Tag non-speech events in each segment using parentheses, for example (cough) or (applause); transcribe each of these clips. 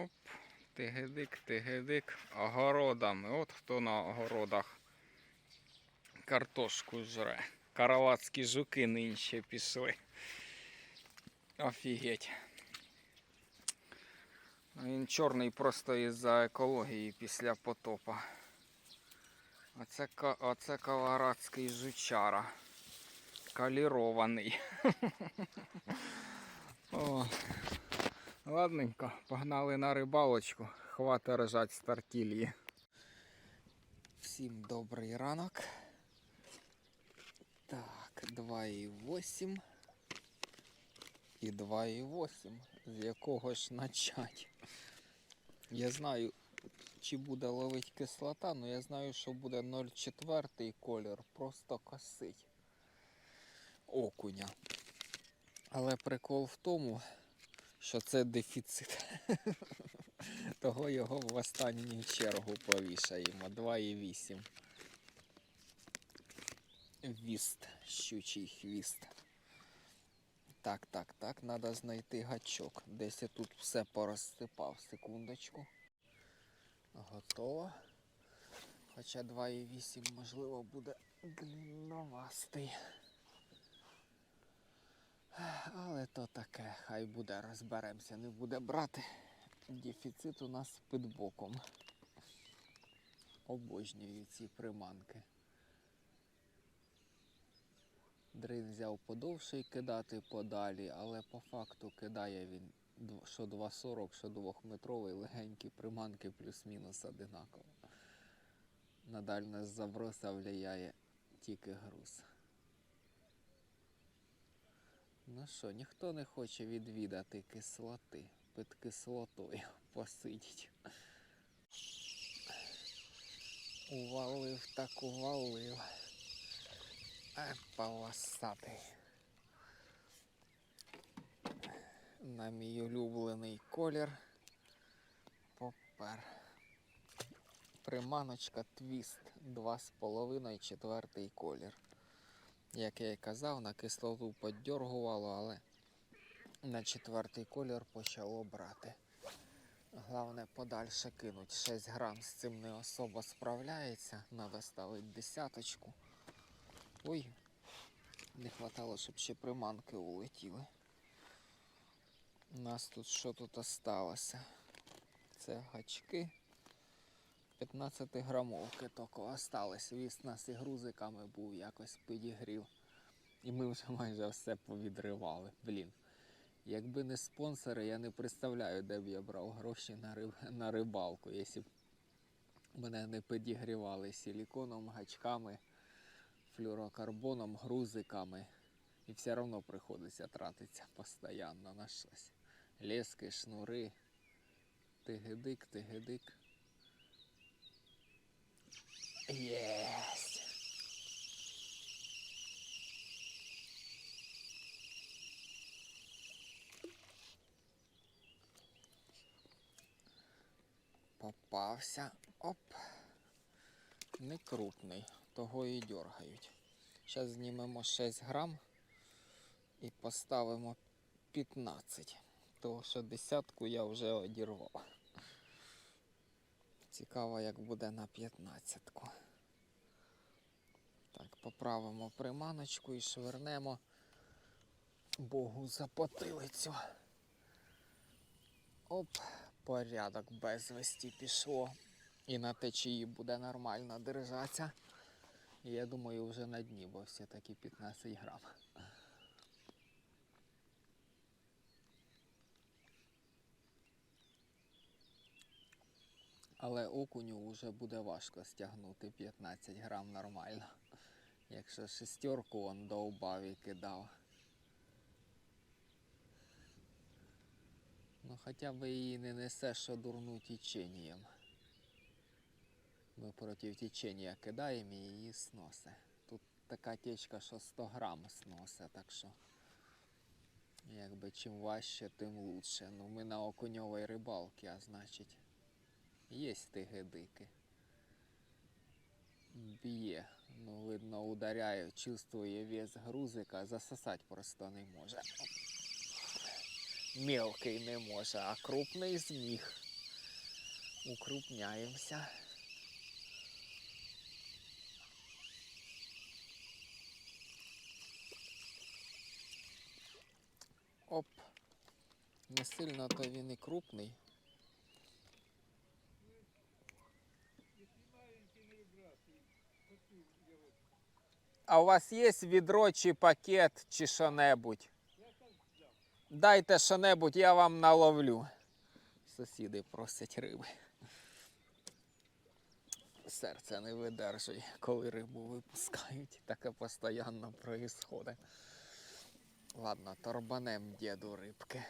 Оп, тигедик, тигедик. Огородами. От хто на огородах картошку жре. Каравацькі жуки нинче пішли. Офігеть. Він чорний просто із-за екології після потопа. Оце, оце колорадський жучара. Калірований. (laughs) Ладненько, погнали на рибалочку. Хвата рожать з тартільї. Всім добрий ранок. Так, 2,8 і 2,8. З якого ж начать? Я знаю, чи буде ловить кислота, але я знаю, що буде 0,4 колір, просто косить окуня. Але прикол в тому, що це дефіцит. (laughs) Того його в останню чергу повішаємо. 2,8. Віст, щучий хвіст. Так, так, так, треба знайти гачок. Десь я тут все порозсипав. Секундочку. Готово. Хоча 2,8 можливо буде длинновастий. Але то таке, хай буде, розберемося, не буде брати. Дефіцит у нас під боком. Обожнюю ці приманки. Дрин взяв подовший кидати подалі, але по факту кидає він що 2,40, що 2-метровий, легенькі приманки плюс-мінус одинаково. На дальність заброса влияє тільки груз. Ну що, ніхто не хоче відвідати кислоти. Під кислотою (laughs) посидіть. Увалив так увалив. А полосатий. На мій улюблений колір. Попер. Приманочка твіст 2,5 четвертий колір. Як я і казав, на кислоту поддергувало, але на четвертий колір почало брати. Головне подальше кинуть. 6 грам з цим не особо справляється. Треба ставити десяточку. Ой, не хватало, щоб ще приманки улетіли. У нас тут що тут осталося? Це гачки. 15 грамовки тільки осталось. Віз нас і грузиками був, якось підігрів. І ми вже майже все повідривали. Блін. Якби не спонсори, я не представляю, де б я брав гроші на, риб... на рибалку, якщо б мене не підігрівали силіконом, гачками, флюрокарбоном, грузиками. І все одно приходиться тратитися постійно на щось. Лески, шнури, тигидик, тигидик. Єсть. Попався. Оп. Не крупний, того і дергають. Зараз знімемо 6 грам і поставимо 15. Того що десятку я вже одірвав. Цікаво, як буде на 15-ку. Поправимо приманочку і швирнемо Богу за потилицю. Оп, порядок безвесті пішло. І на течії буде нормально держатися. Я думаю, вже на дні, бо все-таки 15 грам. Але окуню вже буде важко стягнути 15 грам нормально. Якщо шестерку он довбав і кидав. Ну хоча б її не несе, що дурну течением. Ми проти течення кидаємо і її сносе. Тут така течка, що 100 грам сносе, так що якби чим важче, тим лучше. Ну ми на окуньовій рибалці, а значить. Є тигедики. Б'є. Ну, видно, ударяє, чувствує вес грузика, засосать просто не може. Мелкий не може, а крупний зміг. укрупняємося. Оп. Не сильно то він і крупний. А у вас є відро чи пакет, чи що-небудь? Дайте що-небудь, я вам наловлю. Сусіди просять риби. Серце не видержує, коли рибу випускають. Таке постійно проїсходить. Ладно, торбанем діду рибки.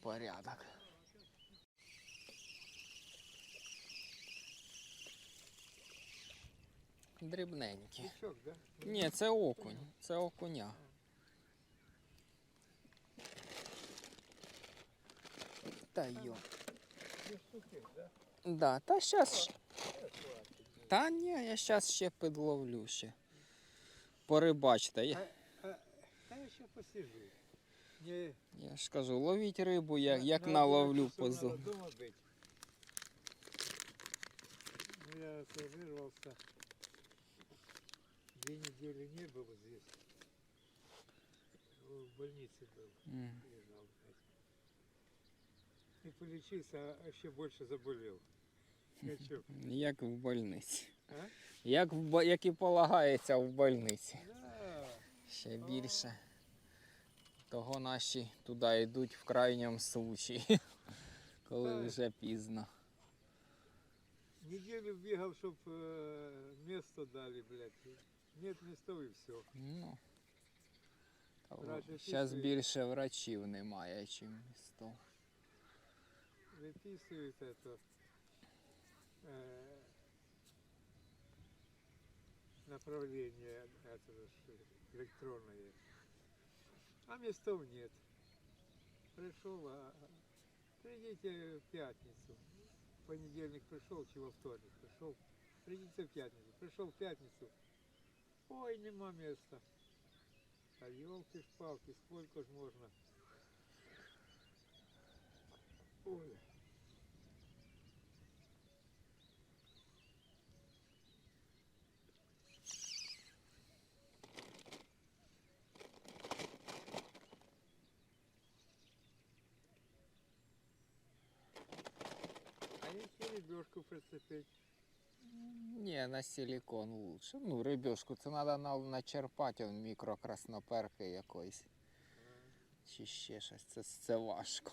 Порядок. Дрібненькі. Пісок, да? Ні, це окунь. Це окуня. Та йо. Дві штуки, да? Да, та щас. Та ні, я щас ще підловлю ще. Порибачте. Я, А, та я ще посижу. Не, я ж кажу, ловіть рибу, як, на- як на наловлю 11 часов позу. надо дома быть. Ну, я это вырвался. Две недели не был здесь. В больнице был. М. Лежал, блядь. И полечился, а еще больше заболел. Я чё? (laughs) Як в больниці. А? Як, в, бо- як і полагається в больниці. Да. Ще більше. Того наші туди йдуть в крайньому случаї, (laughs) коли Так. вже пізно. Неделю бегал, чтоб э, место дали, блядь. Нет места и все. Ну, Врач зараз описує. більше врачів немає, чим місто. Выписывают это э, направление этого ж электронное. А местов нет. Пришел, а придите в пятницу. В понедельник пришел, чи во вторник пришел. Придите в пятницу. Пришел в пятницу. Ой, нема места. А елки-шпалки, сколько ж можно? Ой. А если ребешку прицепить? Ні, на силікон лучше. Ну, рибешку, це треба на, начерпати мікрокрасноперки якоїсь. Чи ще щось. Це, це важко.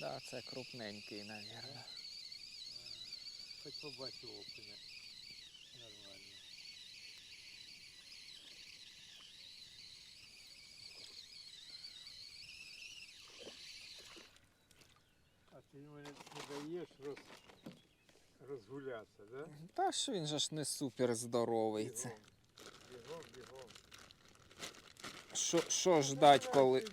Да, це крупненький, мабуть. Хоч побачив окуня. Нормально. А ти мене не даєш роз... розгулятися, да? Та ж він же ж не супер здоровий. Це. Бігом, бігом. Що, що ждать, коли.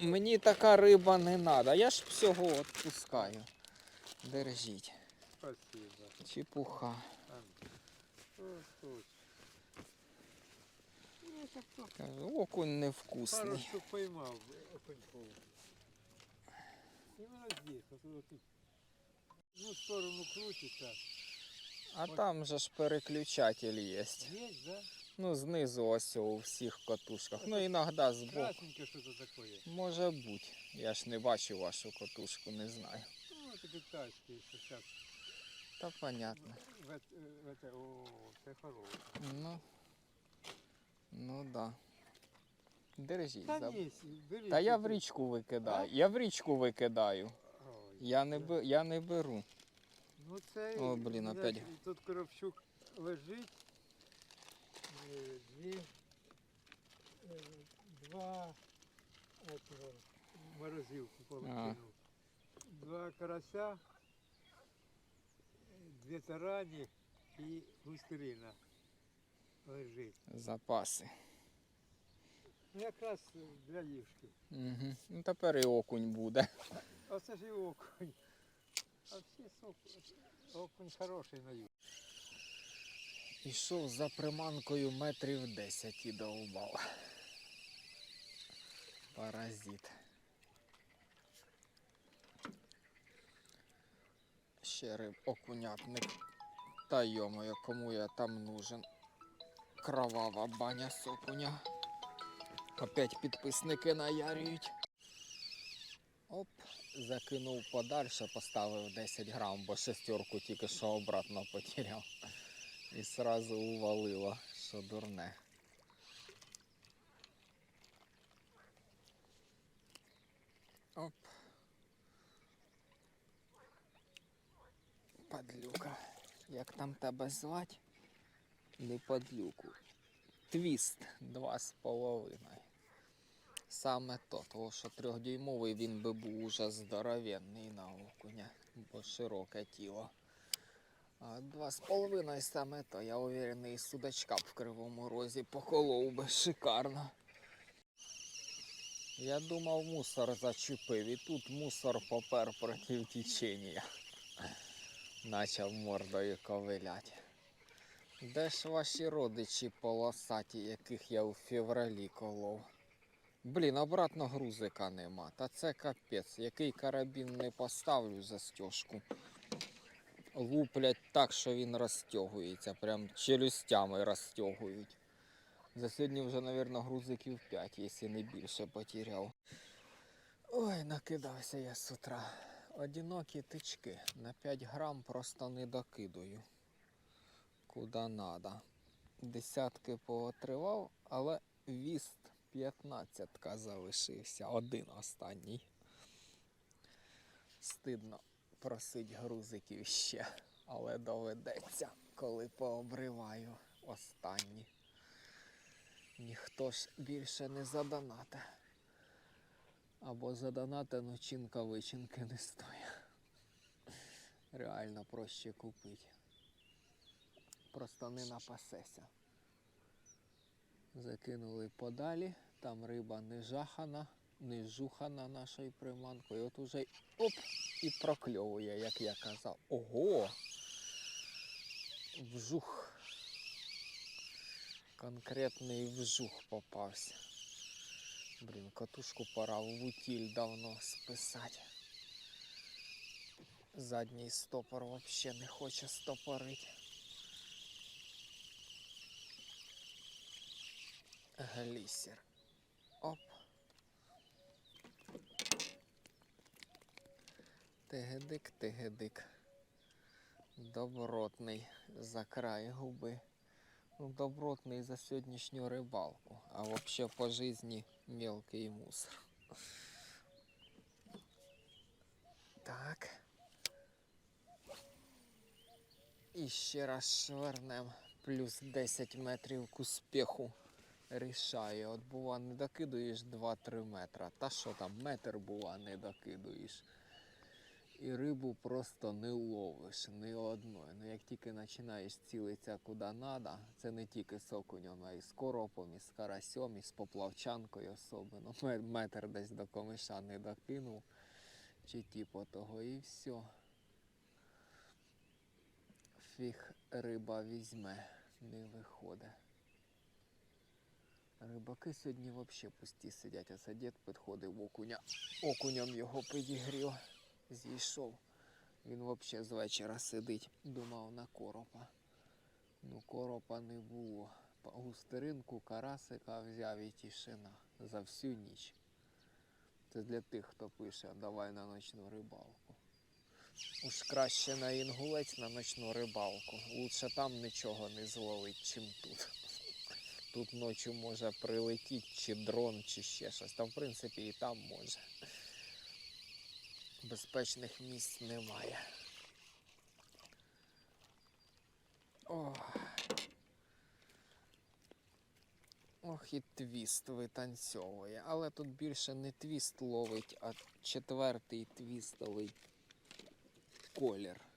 Мені така риба не треба. Я ж всього відпускаю. Держіть. Спасибо. Чепуха. Окунь пару невкусний. штук поймав окуньков. Именно здесь, вот, вот тут. Ну, в сторону крутится. А там же ж переключатель є. Есть, да? Ну, знизу ось у всіх катушках. Ну, іноді збоку. Красненькое что-то такое. Може бути. Я ж не бачив вашу катушку, не знаю. Ну, это китайские, что сейчас. Та понятно. В, это, в это, о, это хорошее. Ну. Ну да. Держіть. Да заб- не, бери. Та я в річку викидаю. Я в річку викидаю. Ой, Я не, бе- я не беру. Ну це, О, блін, опять. Тут коробчук лежить. Е, Дві, е, два этого, морозилку полетів. Два карася, дві тарані і густерина лежить. Запаси. Якраз для ліжки. Угу. Ну тепер і окунь буде. А це ж і окунь. А всі сок, окунь хороший на юг. Ішов за приманкою метрів 10 і довбав. Паразит. Ще риб окунятник. Та йомою, кому я там нужен. Кровава баня з окуня. Опять підписники наярюють. Оп, закинув подальше, поставив 10 грам, бо шестерку тільки що обратно потеряв. І сразу увалило, що дурне. Оп. Падлюка. Як там тебе звать? Не падлюку. Твіст два з половиною. Саме то, тому що трьохдюймовий він би був уже здоровенний на окуня, бо широке тіло. Два з половиною саме то, я уверений, судачка в кривому розі поколов би шикарно. Я думав, мусор зачепив, і тут мусор попер проти течення. Начав мордою ковилять. Де ж ваші родичі полосаті, яких я у февралі колов? Блін, обратно грузика нема. Та це капець. Який карабін не поставлю за застежку. Луплять так, що він розтягується. Прям челюстями розтягують. За сьогодні вже, мабуть, грузиків 5, якщо не більше потеряв. Ой, накидався я з утра. Одинокі тички. На 5 грам просто не докидую. Куда надо. Десятки поотривав, але віст 15 залишився. Один останній. Стидно просить грузиків ще, але доведеться, коли пообриваю останні. Ніхто ж більше не задонате. Або задонате, но чинка вичинки не стоїть. Реально проще купити. Просто не напасеся. Закинули подалі, там риба не жахана, не жухана нашою приманкою. От уже оп і прокльовує, як я казав. Ого! Вжух. Конкретний вжух попався. Блін, катушку пора в утіль давно списати. Задній стопор взагалі не хоче стопорити. Глісер. Оп. Тегедик, тегедик. Добротний за край губи. Ну, добротний за сьогоднішню рибалку, а взагалі по житті мелкий мусор. Так. І ще раз швернем. Плюс 10 метрів к успіху. Рішає. От бува не докидуєш 2-3 метра. Та що там, метр бува не докидуєш. І рибу просто не ловиш ні одної. Ну як тільки починаєш цілитися куди треба, це не тільки з окунем, а й з коропом, і з карасьом, і з поплавчанкою особливо. Метр десь до комиша не докинув. Чи типу того, і все. Фіг риба візьме, не виходить. Рибаки сьогодні взагалі пусті сидять, а дід підходив окуня. Окунем його підігрів, зійшов. Він взагалі з вечора сидить, думав на коропа. Ну, коропа не було. Густеринку, карасика взяв і тишина за всю ніч. Це для тих, хто пише, давай на ночну рибалку. Уж краще на інгулець на ночну рибалку. Лучше там нічого не зловить, чим тут. Тут ночі може прилетіти чи дрон, чи ще щось. Та в принципі і там може. Безпечних місць немає. Ох. Ох, і твіст витанцьовує. Але тут більше не твіст ловить, а четвертий твістовий колір.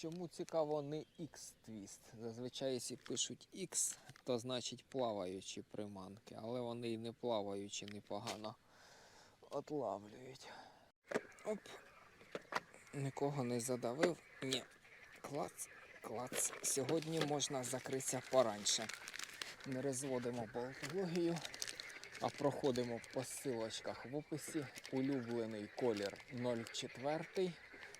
Чому цікаво не X-твіст? Зазвичай, якщо пишуть X, то значить плаваючі приманки, але вони і не плаваючі непогано отлавлюють. Оп. Нікого не задавив. Ні. Клац, клац. Сьогодні можна закритися пораньше. Не розводимо болтологію. А проходимо по силочках в описі. Улюблений колір 04.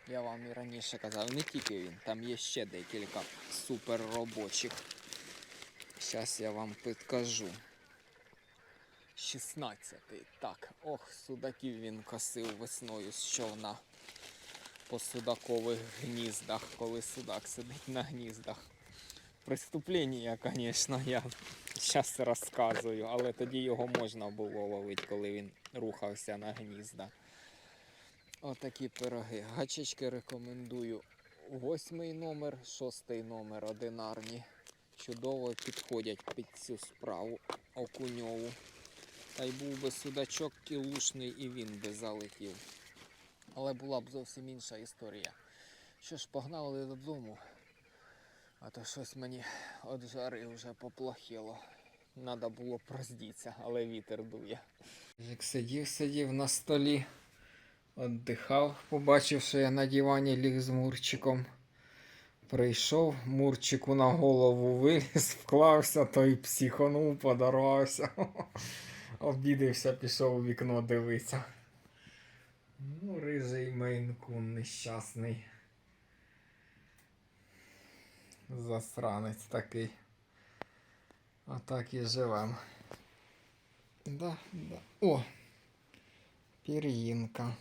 Я вам і раніше казав, не тільки він, там є ще декілька супер робочих. Зараз я вам підкажу. 16. Так, ох, судаків він косив весною з човна по судакових гніздах, коли судак сидить на гніздах. Преступлення, звісно, я зараз розказую, але тоді його можна було ловити, коли він рухався на гнізда. Отакі пироги. Гачечки рекомендую. Восьмий номер, шостий номер одинарні. Чудово підходять під цю справу окуньову. Та й був би судачок кілушний і він би залетів. Але була б зовсім інша історія. Що ж, погнали додому. А то щось мені від жари вже поплохіло. Надо було б роздітися, але вітер дує. Сидів, сидів на столі, віддихав, побачив, що я на дивані ліг з Мурчиком. Прийшов, Мурчику на голову виліз, (laughs) вклався, той психонув, подорвався. (laughs) Обідився, пішов у вікно дивитися. Ну, рижий мейнкун нещасний. Засранець такий. А так і живем. Да, да. О! Пір'їнка.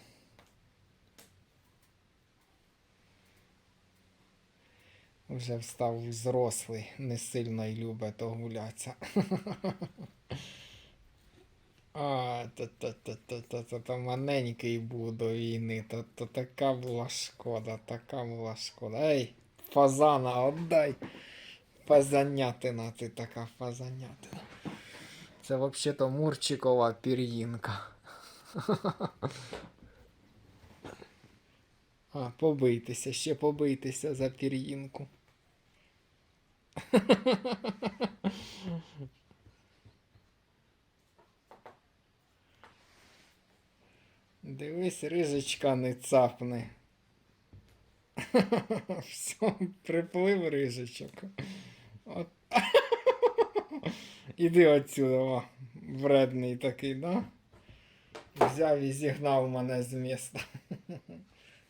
Вже встав взрослий, не сильно й любить гулятися. (laughs) А, то, то, то, то, то, то, то маленький був до війни, то, то така була шкода, така була шкода. Ей, фазана, отдай. Фазанятина, ти така фазанятина. Це взагалі-то Мурчикова пір'їнка. (laughs) А, побийтеся, ще побийтеся за пір'їнку. Дивись, рижечка не цапне. (laughs) Все, приплив рижечок. От. (laughs) Іди отсюда, о, вредний такий, да? Взяв і зігнав мене з міста. (laughs)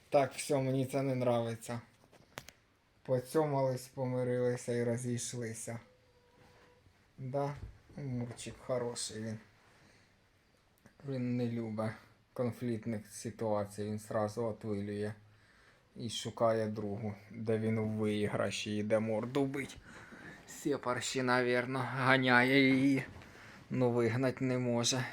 Так, все, мені це не нравиться. Поцьомались, помирилися і розійшлися. Да, Мурчик хороший він. Він не любить конфліктних ситуацій, він сразу отвилює і шукає другу, де він у виграші йде морду бить. Сепарші, навірно, ганяє її, ну вигнать не може.